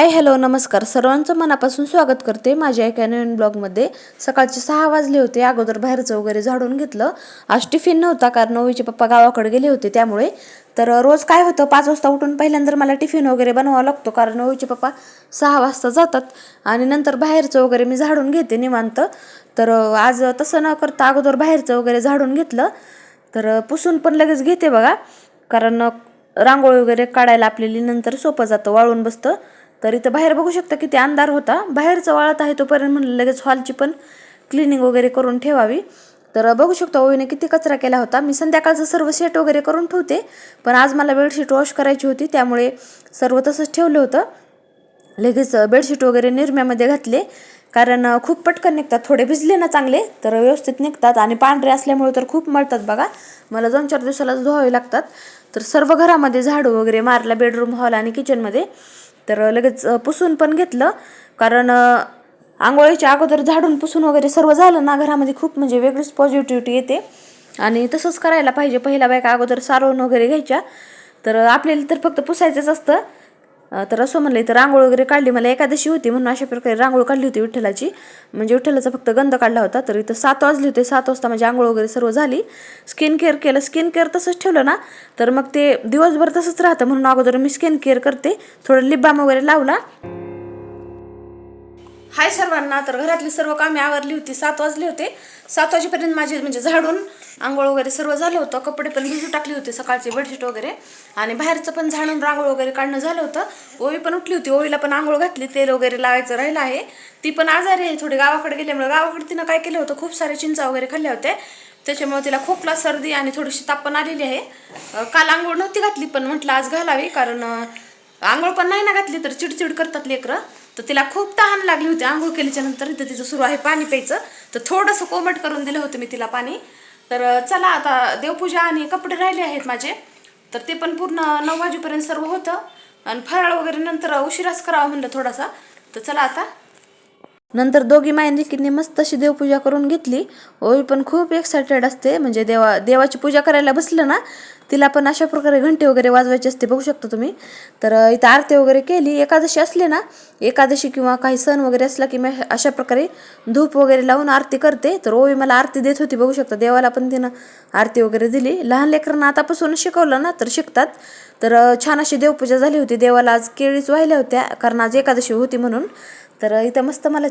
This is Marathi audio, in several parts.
हाय हॅलो नमस्कार. सर्वांचं मनापासून स्वागत करते माझ्या एका नवीन ब्लॉगमध्ये. सकाळचे सहा वाजले होते. अगोदर बाहेरचं वगैरे झाडून घेतलं. आज टिफिन नव्हता कारण ओवीचे पप्पा गावाकडे गेले होते त्यामुळे. तर रोज काय होतं? पाच वाजता उठून पहिल्यांदा मला टिफिन वगैरे बनवावा लागतो कारण ओवीचे पप्पा सहा वाजता जातात. आणि नंतर बाहेरचं वगैरे मी झाडून घेते निवांत. तर आज तसं न करता अगोदर बाहेरचं वगैरे झाडून घेतलं. तर पुसून पण लगेच घेते बघा. कारण रांगोळी वगैरे काढायला आपल्याला नंतर सोपं जातं वाळून बसतं. तर इथं बाहेर बघू शकता किती अंधार होता. बाहेरचं वाळत आहे तोपर्यंत म्हणलं लगेच हॉलची पण क्लिनिंग वगैरे करून ठेवावी. तर बघू शकता ओवीने किती कचरा केला होता. मी संध्याकाळचं सर्व सेट वगैरे करून ठेवते. पण आज मला बेडशीट वॉश करायची होती. त्यामुळे सर्व तसंच ठेवलं होतं. लगेच बेडशीट वगैरे निरम्यामध्ये घातले. कारण खूप पटकन निघतात. थोडे भिजले ना चांगले तर व्यवस्थित निघतात. आणि पांढरे असल्यामुळे तर खूप मळतात बघा. मला दोन चार दिवसालाच धुवावे लागतात. तर सर्व घरामध्ये झाडू वगैरे मारला बेडरूम हॉल आणि किचनमध्ये तर लगेच पुसून पण घेतलं. कारण आंघोळीच्या अगोदर झाडून पुसून वगैरे सर्व झालं ना घरामध्ये खूप म्हणजे वेगळीच पॉझिटिव्हिटी येते. आणि तसंच करायला पाहिजे. पहिल्या बायका अगोदर सारवून वगैरे घ्यायच्या. तर आपल्याला तर फक्त पुसायचंच असतं. तर असं म्हणलं तर रांगोळ वगैरे काढली. मला एकादशी होती म्हणून अशा प्रकारे रांगोळ काढली होती विठ्ठलाची. म्हणजे विठ्ठलाचा फक्त गंध काढला होता. तर इथं सात वाजले होते. सात वाजता माझी आंघोळ वगैरे सर्व झाली. स्किन केअर केलं. स्किन केअर तसंच ठेवलं ना. तर मग ते दिवसभर तसंच राहतं. म्हणून अगोदर मी स्किन केअर करते. थोडं लिबाम वगैरे लावला. हाय सर्वांना. तर घरातली सर्व कामे आवरली होती. सात वाजले होते. सात वाजेपर्यंत माझे म्हणजे झाडून आंघोळ वगैरे सर्व झालं होतं. कपडे पण भिजू टाकली होती सकाळची बेडशीट वगैरे. आणि बाहेरचं पण झाडून रांगोळ वगैरे काढणं झालं होतं. ओवी पण उठली होती. ओवीला पण आंघोळ घातली. तेल वगैरे लावायचं राहिलं आहे. ती पण आजारी आहे. थोडी गावाकडे गेल्यामुळे गावाकडे तिनं काय केलं होतं? खूप सारे चिंचा वगैरे खाल्ल्या होत्या. त्याच्यामुळे तिला खोकला सर्दी आणि थोडीशी ताप पण आलेली आहे. काल आंघोळ नव्हती घातली पण म्हटलं आज घालावी. कारण आंघोळ पण नाही ना घातली तर चिडचिड करतात लेकरं. तर तिला खूप तहान लागली होती. आंघोळ केल्याच्यानंतर तिचं सुरू आहे पाणी प्यायचं. तर थोडंसं कोमट करून दिलं होतं मी तिला पाणी. तर चला आता देवपूजा आणि कपडे राहिले आहेत माझे. तर ते पण पूर्ण नऊ वाजेपर्यंत सर्व होतं. आणि फराळ वगैरे नंतर उशिराच करावं म्हणलं थोडासा. तर चला आता नंतर दोघी मायनिकींनी मस्त अशी देवपूजा करून घेतली. ओवी पण खूप एक्सायटेड असते. म्हणजे देवा देवाची पूजा करायला बसलं ना तिला पण अशा प्रकारे घंटे वगैरे वाजवायचे असते बघू शकता तुम्ही. तर इथं आरती वगैरे केली. एकादशी असली ना एकादशी किंवा काही सण वगैरे असला की मी अशा प्रकारे धूप वगैरे लावून आरती करते. तर ओवी मला आरती देत होती बघू शकता. देवाला पण तिनं आरती वगैरे दिली. लहान लेकरांना आतापासून शिकवलं ना तर शिकतात. तर छान अशी देवपूजा झाली होती. देवाला आज केळीच वाहिल्या होत्या कारण आज एकादशी होती म्हणून. तर इथं मस्त मला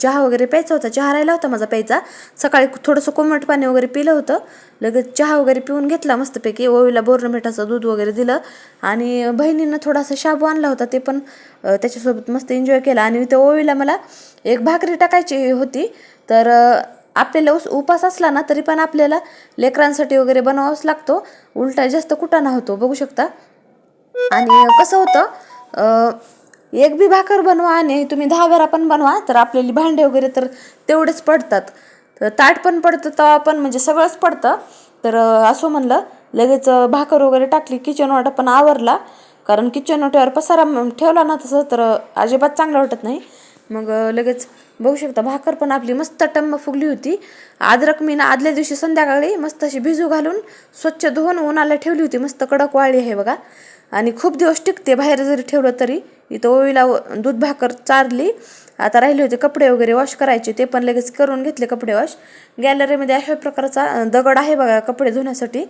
चहा वगैरे प्यायचा होता. चहा राहिला होता माझा प्यायचा. सकाळी थोडंसं कोमट पाणी वगैरे पिलं होतं. लगेच चहा वगैरे पिऊन घेतला मस्तपैकी. ओवीला बोर्नमिठाचं दूध वगैरे दिलं. आणि बहिणीनं थोडासा शाबू आणला होता ते पण त्याच्यासोबत मस्त एन्जॉय केला. आणि इथं ओवीला मला एक भाकरी टाकायची होती. तर आपल्याला उस उपास असला ना तरी पण आपल्याला लेकरांसाठी वगैरे बनवावाच लागतो. उलटा जास्त कुटाणा होतो बघू शकता. आणि कसं होतं एक बी भाकर बनवा आणि तुम्ही दहा बारा पण बनवा. तर आपल्याला भांडे वगैरे तर तेवढेच पडतात. तर ताट पण पडतं तवा पण म्हणजे सगळंच पडतं. तर असं म्हणलं लगेच भाकर वगैरे टाकली किचन वाटा पण आवरला. कारण किचन वाट्यावर पसारा ठेवला ना तसं तर अजिबात चांगलं वाटत नाही. मग लगेच बघू शकता भाकर पण आपली मस्त टम्म फुगली होती. अद्रक मी ना आदल्या दिवशी संध्याकाळी मस्त अशी भिजू घालून स्वच्छ धुवून उन्हाला ठेवली होती मस्त कडक वाळली आहे बघा. आणि खूप दिवस टिकते बाहेर जरी ठेवलं तरी इथं ओवीला दूध भाकर चारली. आता राहिले होते कपडे वगैरे वॉश करायचे ते पण लगेच करून घेतले कपडे वॉश गॅलरीमध्ये अशा प्रकारचा दगड आहे बघा कपडे धुण्यासाठी.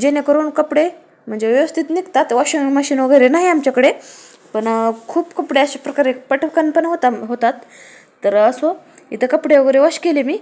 जेणेकरून कपडे म्हणजे व्यवस्थित निघतात वॉशिंग मशीन वगैरे नाही आमच्याकडे. पण खूप कपडे अशा प्रकारे पटकन पण होता होतात. तर असो इथं कपडे वगैरे वॉश केले मी.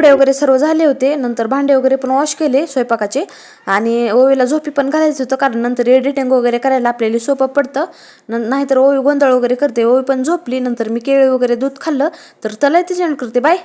कपडे वगैरे सर्व झाले होते. नंतर भांडे वगैरे पण वॉश केले स्वयंपाकाचे. आणि ओवीला झोपी पण घालायचं होतं कारण नंतर एडिटिंग वगैरे करायला आपल्याला सोपं पडतं. न नाहीतर ओवी गोंधळ वगैरे करते. ओवी पण झोपली नंतर मी केळी वगैरे दूध खाल्लं. तर त्याला ती करते. बाय